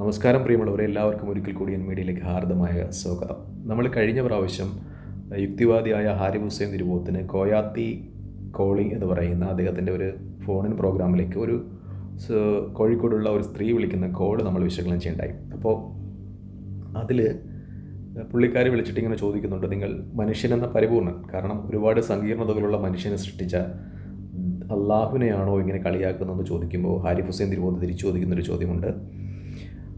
നമസ്കാരം പ്രിയമുള്ളവരെ. എല്ലാവർക്കും ഒരിക്കൽ കൂടി എൻ മീഡിയയിലേക്ക് ഹാർദമായ സ്വാഗതം. നമ്മൾ കഴിഞ്ഞ പ്രാവശ്യം യുക്തിവാദിയായ ഹാരിഫ് ഹുസൈൻ തിരുവോത്തിന് കോയാത്തി കോളിംഗ് എന്ന് പറയുന്ന അദ്ദേഹത്തിന്റെ ഒരു ഫോണിൻ പ്രോഗ്രാമിലേക്ക് ഒരു കോഴിക്കോടുള്ള ഒരു സ്ത്രീ വിളിക്കുന്ന കോൾ നമ്മൾ വിശകലനം ചെയ്യണ്ടായി. അപ്പോൾ അതിൽ പുള്ളിക്കാരി വിളിച്ചിട്ട് ഇങ്ങനെ ചോദിക്കുന്നുണ്ട് നിങ്ങൾ മനുഷ്യനെന്ന പരിപൂർണൻ കാരണം ഒരുപാട് സങ്കീർണതകളുള്ള മനുഷ്യനെ സൃഷ്ടിച്ച അള്ളാഹുവിനെയാണോ ഇങ്ങനെ കളിയാക്കുന്നതെന്ന് ചോദിക്കുമ്പോൾ ഹാരിഫ് ഹുസൈൻ തിരുവോത്ത് തിരിച്ചു ചോദിക്കുന്നൊരു ചോദ്യമുണ്ട്.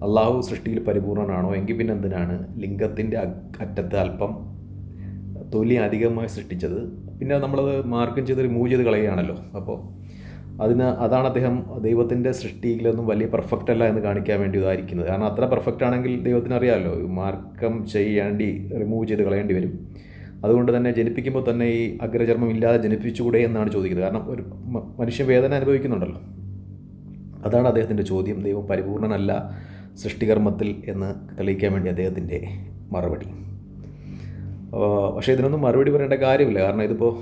അള്ളാഹു സൃഷ്ടിയിൽ പരിപൂർണനാണോ? എങ്കിൽ പിന്നെ എന്തിനാണ്? ലിംഗത്തിന്റെ അറ്റത്ത് അല്പം തൊലി അധികമായി സൃഷ്ടിച്ചത്. പിന്നെ നമ്മളത് മാർക്കം ചെയ്ത് റിമൂവ് ചെയ്ത് കളയുകയാണല്ലോ. അപ്പോൾ അതിന് അതാണ് അദ്ദേഹം ദൈവത്തിന്റെ സൃഷ്ടിയിലൊന്നും വലിയ പെർഫെക്റ്റ് അല്ല എന്ന് കാണിക്കാൻ വേണ്ടി ഇതായിരിക്കുന്നത്. കാരണം അത്ര പെർഫെക്റ്റ് ആണെങ്കിൽ ദൈവത്തിന് അറിയാമല്ലോ മാർക്കം ചെയ്യേണ്ടി റിമൂവ് ചെയ്ത് കളയേണ്ടി വരും. അതുകൊണ്ട് തന്നെ ജനിപ്പിക്കുമ്പോൾ തന്നെ ഈ അഗ്രചർമ്മം ഇല്ലാതെ ജനിപ്പിച്ചുകൂടെ എന്നാണ് ചോദിക്കുന്നത്. കാരണം ഒരു മനുഷ്യൻ വേദന അനുഭവിക്കുന്നുണ്ടല്ലോ. അതാണ് അദ്ദേഹത്തിന്റെ ചോദ്യം. ദൈവം പരിപൂർണനല്ല സൃഷ്ടികർമ്മത്തിൽ എന്ന് തെളിയിക്കാൻ വേണ്ടി അദ്ദേഹത്തിന്റെ മറുപടി. പക്ഷേ ഇതിനൊന്നും മറുപടി പറയേണ്ട കാര്യമില്ല. കാരണം ഇതിപ്പോൾ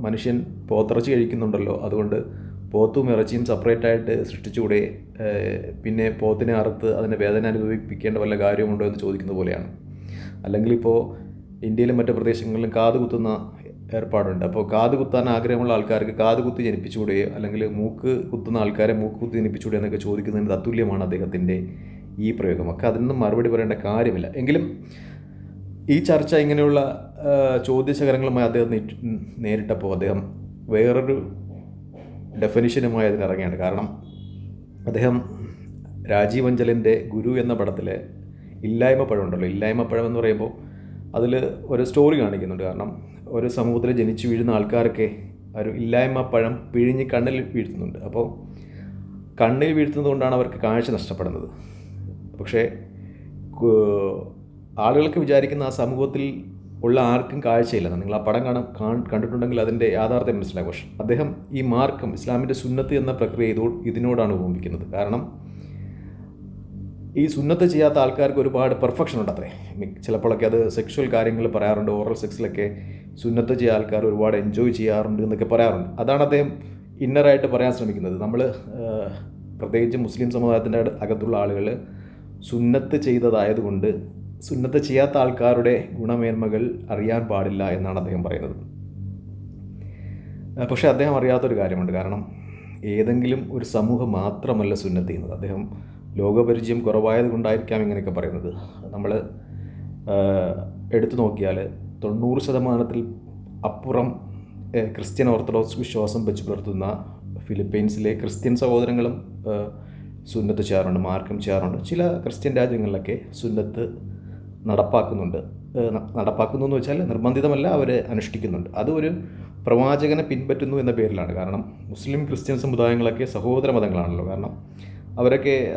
മനുഷ്യൻ പോത്തിറച്ചി കഴിക്കുന്നുണ്ടല്ലോ. അതുകൊണ്ട് പോത്തും ഇറച്ചിയും സെപ്പറേറ്റ് ആയിട്ട് സൃഷ്ടിച്ചുകൂടെ പിന്നെ പോത്തിനെ അറുത്ത് അതിന്റെ വേദന അനുഭവിപ്പിക്കേണ്ട വല്ല കാര്യമുണ്ടോ എന്ന് ചോദിക്കുന്ന പോലെയാണ്. അല്ലെങ്കിൽ ഇപ്പോൾ ഇന്ത്യയിലും മറ്റു പ്രദേശങ്ങളിലും കാത് കുത്തുന്ന ഏർപ്പാടുണ്ട്. അപ്പോൾ കാത് കുത്താൻ ആഗ്രഹമുള്ള ആൾക്കാർക്ക് കാത് കുത്തി ജനിപ്പിച്ചുകൂടെ അല്ലെങ്കിൽ മൂക്ക് കുത്തുന്ന ആൾക്കാരെ മൂക്ക് കുത്തി ജനിപ്പിച്ചുകൂടെ എന്നൊക്കെ ചോദിക്കുന്നതിന് തത്തുല്യമാണ് അദ്ദേഹത്തിന്റെ ഈ പ്രയോഗമൊക്കെ അതിനൊന്നും മറുപടി പറയേണ്ട കാര്യമില്ല. എങ്കിലും ഈ ചർച്ച ഇങ്ങനെയുള്ള ചോദ്യശകരങ്ങളുമായി അദ്ദേഹം നേരി- നേരിട്ടപ്പോൾ അദ്ദേഹം വേറൊരു ഡെഫിനിഷനുമായി അതിനിറങ്ങിയാണ് കാരണം അദ്ദേഹം രാജീവ് അഞ്ചലിന്റെ ഗുരു എന്ന പടത്തിലെ ഇല്ലായ്മ പഴം ഉണ്ടല്ലോ ഇല്ലായ്മ പഴം എന്ന് പറയുമ്പോൾ അതിൽ ഒരു സ്റ്റോറി കാണിക്കുന്നുണ്ട്. കാരണം ഒരു സമൂഹത്തിൽ ജനിച്ചു വീഴുന്ന ആൾക്കാരൊക്കെ ഒരു ഇല്ലായ്മ പഴം പിഴിഞ്ഞ് കണ്ണിൽ വീഴ്ത്തുന്നുണ്ട്. അപ്പോൾ കണ്ണിൽ വീഴ്ത്തുന്നത് കൊണ്ടാണ് അവർക്ക് കാഴ്ച നഷ്ടപ്പെടുന്നത്. പക്ഷേ ആളുകൾക്ക് വിചാരിക്കുന്ന ആ സമൂഹത്തിൽ ഉള്ള ആർക്കും കാഴ്ചയില്ല. നിങ്ങൾ ആ പടം കാണാൻ കണ്ടിട്ടുണ്ടെങ്കിൽ അതിന്റെ യാഥാർത്ഥ്യം മനസ്സിലാകും. പക്ഷേ അദ്ദേഹം ഈ മാർക്കം ഇസ്ലാമിന്റെ സുന്നത്ത് എന്ന പ്രക്രിയ ഇതോ ഇതിനോടാണ് ഉപമിക്കുന്നത്. കാരണം ഈ സുന്നത്ത് ചെയ്യാത്ത ആൾക്കാർക്ക് ഒരുപാട് പെർഫെക്ഷൻ ഉണ്ട് അത്രേ ചിലപ്പോഴൊക്കെ അത് സെക്ഷൽ കാര്യങ്ങൾ പറയാറുണ്ട് ഓറൽ സെക്സിലൊക്കെ സുന്നത്ത് ചെയ്യാൻ ആൾക്കാർ ഒരുപാട് എൻജോയ് ചെയ്യാറുണ്ട് എന്നൊക്കെ പറയാറുണ്ട്. അതാണ് അദ്ദേഹം ഇന്നറായിട്ട് പറയാൻ ശ്രമിക്കുന്നത്. നമ്മൾ പ്രത്യേകിച്ച് മുസ്ലിം സമുദായത്തിന്റെ അകത്തുള്ള ആളുകൾ സുന്നത്ത് ചെയ്തതായതുകൊണ്ട് സുന്നത്ത് ചെയ്യാത്ത ആൾക്കാരുടെ ഗുണമേന്മകൾ അറിയാൻ പാടില്ല എന്നാണ് അദ്ദേഹം പറയുന്നത്. പക്ഷേ അദ്ദേഹം അറിയാത്തൊരു കാര്യമുണ്ട്. കാരണം ഏതെങ്കിലും ഒരു സമൂഹം മാത്രമല്ല സുന്നത്ത് ചെയ്യുന്നത്. അദ്ദേഹം ലോകപരിചയം കുറവായത് കൊണ്ടായിരിക്കാം ഇങ്ങനെയൊക്കെ പറയുന്നത്. നമ്മൾ എടുത്തു നോക്കിയാൽ തൊണ്ണൂറ് ശതമാനത്തിൽ അപ്പുറം ക്രിസ്ത്യൻ ഓർത്തഡോക്സ് വിശ്വാസം വെച്ച് പുലർത്തുന്ന ഫിലിപ്പീൻസിലെ ക്രിസ്ത്യൻ സഹോദരങ്ങളും സുന്നത്ത് ചെയ്യാറുണ്ട് മാർക്കം ചെയ്യാറുണ്ട്. ചില ക്രിസ്ത്യൻ രാജ്യങ്ങളിലൊക്കെ സുന്നത്ത് നടപ്പാക്കുന്നുണ്ട്. നടപ്പാക്കുന്നു എന്ന് വെച്ചാൽ നിർബന്ധിതമല്ല അവർ അനുഷ്ഠിക്കുന്നുണ്ട്. അത് ഒരു പ്രവാചകനെ പിൻപറ്റുന്നു എന്ന പേരിലാണ്. കാരണം മുസ്ലിം ക്രിസ്ത്യൻ സമുദായങ്ങളൊക്കെ സഹോദര മതങ്ങളാണല്ലോ. കാരണം അവരൊക്കെ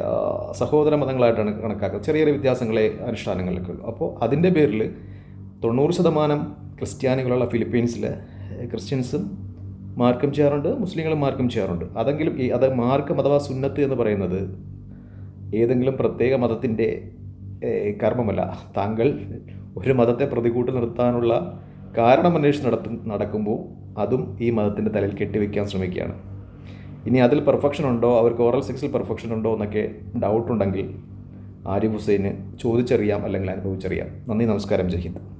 സഹോദര മതങ്ങളായിട്ടാണ് കണക്കാക്കുന്നത്. ചെറിയ ചെറിയ വ്യത്യാസങ്ങളെ അനുഷ്ഠാനങ്ങളിലൊക്കെ ഉള്ളൂ. അപ്പോൾ അതിന്റെ പേരിൽ തൊണ്ണൂറ് ശതമാനം ക്രിസ്ത്യാനികളുള്ള ഫിലിപ്പീൻസിൽ ക്രിസ്ത്യൻസും മാർക്കം ചെയ്യാറുണ്ട് മുസ്ലിങ്ങളും മാർക്കം ചെയ്യാറുണ്ട്. അതെങ്കിലും ഈ അത് മാർക്കം അഥവാ സുന്നത്ത് എന്ന് പറയുന്നത് ഏതെങ്കിലും പ്രത്യേക മതത്തിന്റെ കർമ്മമല്ല. താങ്കൾ ഒരു മതത്തെ പ്രതികൂട്ടി നിർത്താനുള്ള കാരണം നടത്തു നടക്കുമ്പോൾ അതും ഈ മതത്തിന്റെ തലയിൽ കെട്ടിവെക്കാൻ ശ്രമിക്കുകയാണ്. ഇനി അതിൽ പെർഫെക്ഷൻ ഉണ്ടോ? അവർക്ക് ഓറൽ സെക്സിൽ പെർഫെക്ഷൻ ഉണ്ടോ എന്നൊക്കെ ഡൗട്ടുണ്ടെങ്കിൽ ആരിഫ് ഹുസൈന് ചോദിച്ചറിയാം അല്ലെങ്കിൽ അനുഭവിച്ചറിയാം. നന്ദി നമസ്കാരം. ജഹിന്ദ്